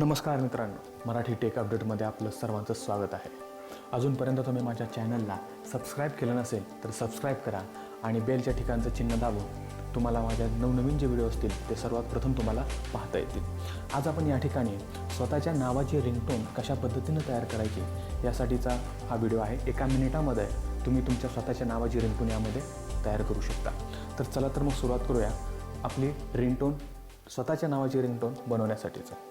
नमस्कार मित्रांनो मराठी टेक अपडेटमध्ये आपलं सर्वांचं स्वागत आहे. अजूनपर्यंत तुम्ही माझ्या चॅनलला सबस्क्राईब केलं नसेल तर सबस्क्राईब करा आणि बेलच्या ठिकाणचं चिन्ह दाबून तुम्हाला माझ्या नवनवीन जे व्हिडिओ असतील ते सर्वात प्रथम तुम्हाला पाहता येतील. आज आपण या ठिकाणी स्वतःच्या नावाची रिंगटोन कशा पद्धतीनं तयार करायची यासाठीचा हा व्हिडिओ आहे. एका मिनिटामध्ये तुम्ही तुमच्या स्वतःच्या नावाची रिंगटोन यामध्ये तयार करू शकता. तर चला तर मग सुरुवात करूया आपली रिंगटोन स्वतःच्या नावाची रिंगटोन बनवण्यासाठीचं.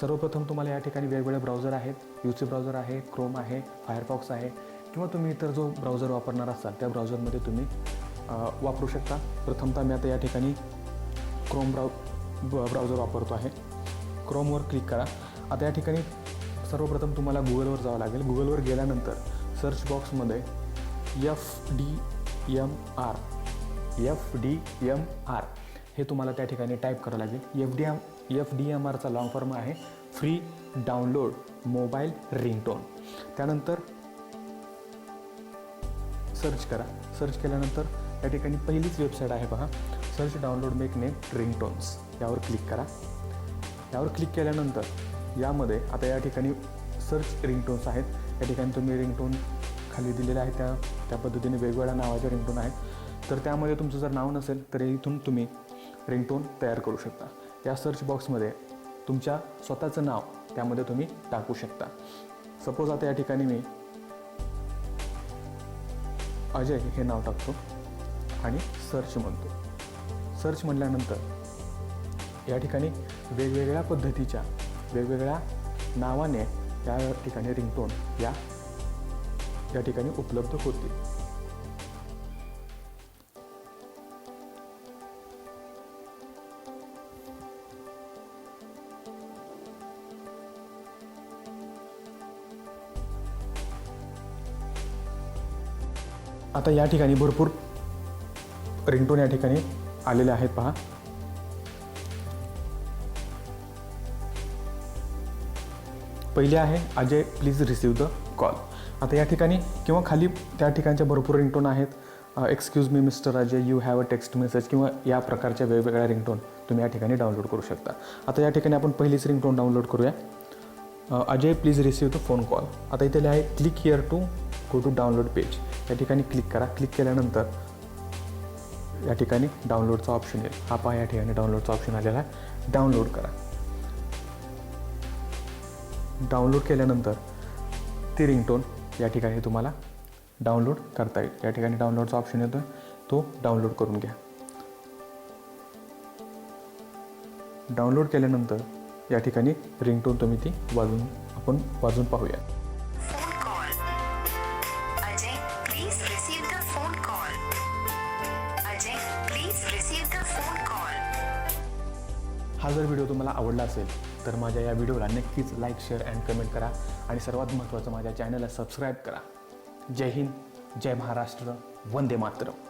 सर्वप्रथम तुम्हाला या ठिकाणी वेगवेगळे ब्राउझर आहेत. यू सी ब्राउझर आहे क्रोम आहे फायरफॉक्स आहे किंवा तुम्ही इतर जो ब्राउझर वापरणार असाल त्या ब्राउझरमध्ये तुम्ही वापरू शकता. प्रथमतः मी आता या ठिकाणी क्रोम ब्राउ ब- ब्राउझर वापरतो आहे. क्रोमवर क्लिक करा. आता या ठिकाणी सर्वप्रथम तुम्हाला गुगलवर जावं लागेल. गुगलवर गेल्यानंतर सर्च बॉक्समध्ये F D M R F D M R हे तुम्हाला त्या ठिकाणी टाईप करावं लागेल. F D M F D M आरचा long form आहे. फ्री डाउनलोड मोबाईल रिंगटोन त्यानंतर सर्च करा. सर्च केल्यानंतर या ठिकाणी पहिलीच वेबसाईट आहे पहा search download make name ringtones यावर क्लिक करा. यावर क्लिक केल्यानंतर यामध्ये आता या ठिकाणी सर्च रिंगटोन्स आहेत. या ठिकाणी तुम्ही रिंगटोन खाली दिलेले आहे. त्या त्या पद्धतीने वेगवेगळ्या नावाचे रिंगटोन आहेत. तर त्यामध्ये तुमचं जर नाव नसेल तर इथून तुम्ही रिंगटोन तयार करू शकता. त्या सर्च बॉक्समध्ये तुमच्या स्वतःचं नाव त्यामध्ये तुम्ही टाकू शकता. सपोज आता या ठिकाणी मी अजय हे नाव टाकतो आणि सर्च म्हणतो. सर्च म्हटल्यानंतर या ठिकाणी वेगवेगळ्या पद्धतीच्या वेगवेगळ्या नावाने या ठिकाणी रिंगटोन या या ठिकाणी उपलब्ध होतील. आता या ठिकाणी भरपूर रिंगटोन या ठिकाणी आलेले आहेत पहा. पहिले आहे Ajay please receive the call आता या ठिकाणी किंवा खाली त्या ठिकाणच्या भरपूर रिंगटोन आहेत. Excuse me mister Ajay you have a text message किंवा या प्रकारच्या वेगवेगळ्या रिंगटोन तुम्ही या ठिकाणी डाउनलोड करू शकता. आता या ठिकाणी आपण पहिलीच रिंगटोन डाउनलोड करूया. Ajay please receive the phone call आता इथे आहे click here to go to download page या ठिकाणी क्लिक करा. क्लिक केल्यानंतर या ठिकाणी डाउनलोडचा ऑप्शन येईल. हा पहा या ठिकाणी डाउनलोडचा ऑप्शन आलेला आहे. डाउनलोड करा. डाउनलोड केल्यानंतर ती रिंगटोन या ठिकाणी तुम्हाला डाउनलोड करता येईल. या ठिकाणी डाउनलोडचा ऑप्शन येतो तो डाउनलोड करून घ्या. डाउनलोड केल्यानंतर या ठिकाणी रिंगटोन तुम्ही ती वाजून आपण वाजून पाहूया. हा जर व्हिडिओ तुम्हाला आवडला असेल तर माझ्या या व्हिडिओला नक्कीच लाईक शेअर अँड कमेंट करा आणि सर्वात महत्त्वाचं माझ्या चॅनलला सबस्क्राईब करा. जय हिंद जय महाराष्ट्र वंदे मातरम.